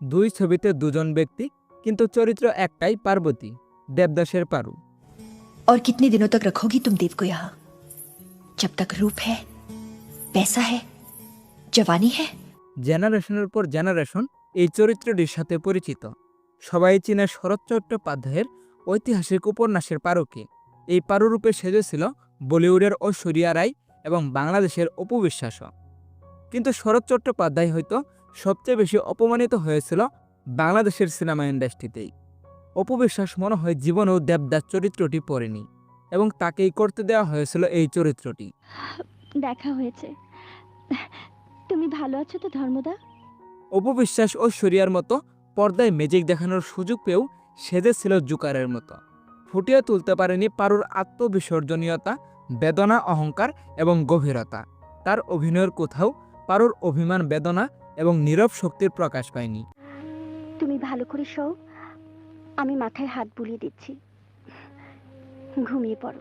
দুই ছবিতে দুজন ব্যক্তি কিন্তু চরিত্র একটাই পার্বতী দেবদাসের পারু और कितने दिनों तक रखोगी तुम देव को यहाँ जब तक रूप है पैसा है जवानी है জেনারেশনের পর জেনারেশন এই চরিত্রটির সাথে পরিচিত সবাই চীনের শরৎ চট্টোপাধ্যায়ের ঐতিহাসিক উপন্যাসের পারুকে এই পারুরূপে সেজেছিল বলিউডের ঐশ্বরিয়া রায় এবং বাংলাদেশের অপু বিশ্বাসও কিন্তু শরৎ চট্টোপাধ্যায় হয়তো সবচেয়ে বেশি অপমানিত হয়েছিল বাংলাদেশের সিনেমা ইন্ডাস্ট্রিতেই। অপবিশ্বাস মনে হয় জীবনেও দেবদাস চরিত্রটি পড়েনি এবং তাকেই করতে দেওয়া হয়েছিল এই চরিত্রটি। দেখা হয়েছে। তুমি ভালো আছো তো ধর্মদা? অপবিশ্বাস ঐশ্বরিয়ার মতো পর্দায় ম্যাজিক দেখানোর সুযোগ পেয়েও সেজেছিল জুকারের মতো। ফুটিয়ে তুলতে পারেনি পারুর আত্মবিসর্জনীয়তা বেদনা অহংকার এবং গভীরতা। তার অভিনয়ের কোথাও পারুর অভিমান বেদনা এবং নীরব শক্তির প্রকাশ পায়নি। তুমি ভালো করে শও। আমি মাথায় হাত বুলিয়ে দিচ্ছি। ঘুমিয়ে পড়ো।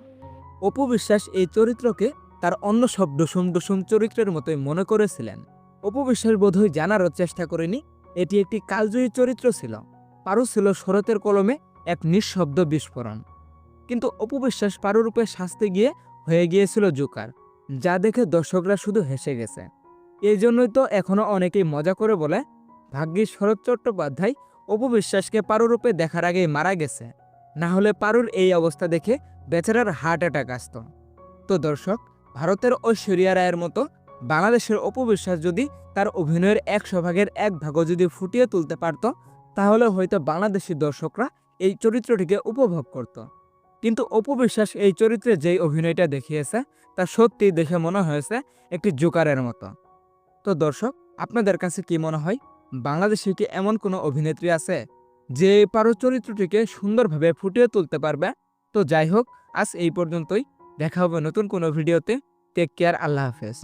অপবিশ্বাস এই চরিত্রকে তার অন্য সব ডুসুম ডুসুম চরিত্রের মতোই মনে করেছিলেন। অপবিশ্বাস বোধহয় জানারও চেষ্টা করেনি এটি একটি কালজয়ী চরিত্র ছিল। পারু ছিল শরতের কলমে এক নিঃশব্দ বিস্ফোরণ। কিন্তু অপবিশ্বাস পারুরূপে শাস্তে গিয়ে হয়ে গিয়েছিল জোকার যা দেখে দর্শকরা শুধু হেসে গেছে। এই জন্যই তো এখনও অনেকেই মজা করে বলে, ভাগ্যিস শরৎ চট্টোপাধ্যায় অপবিশ্বাসকে পারুরূপে দেখার আগেই মারা গেছে। না হলে পারুর এই অবস্থা দেখে বেচারার হার্ট অ্যাটাক আসত। তো দর্শক, ভারতের ঐশ্বরিয়া রায়ের মতো বাংলাদেশের অপবিশ্বাস যদি তার অভিনয়ের একশো ভাগের এক ভাগও যদি ফুটিয়ে তুলতে পারত, তাহলে হয়তো বাংলাদেশি দর্শকরা এই চরিত্রটিকে উপভোগ করত। কিন্তু অপবিশ্বাস এই চরিত্রে যেই অভিনয়টা দেখিয়েছে, তা সত্যিই দেখে মনে হয়েছে একটি জোকারের মতো। তো দর্শক, আপনাদের কাছে কি মনে হয় বাংলাদেশে কি এমন কোনো অভিনেত্রী আছে, যে পারো চরিত্রটিকে সুন্দরভাবে ফুটিয়ে তুলতে পারবে? তো যাই হোক, আজ এই পর্যন্তই। দেখা হবে নতুন কোনো ভিডিওতে। টেক কেয়ার আল্লাহ হাফেজ।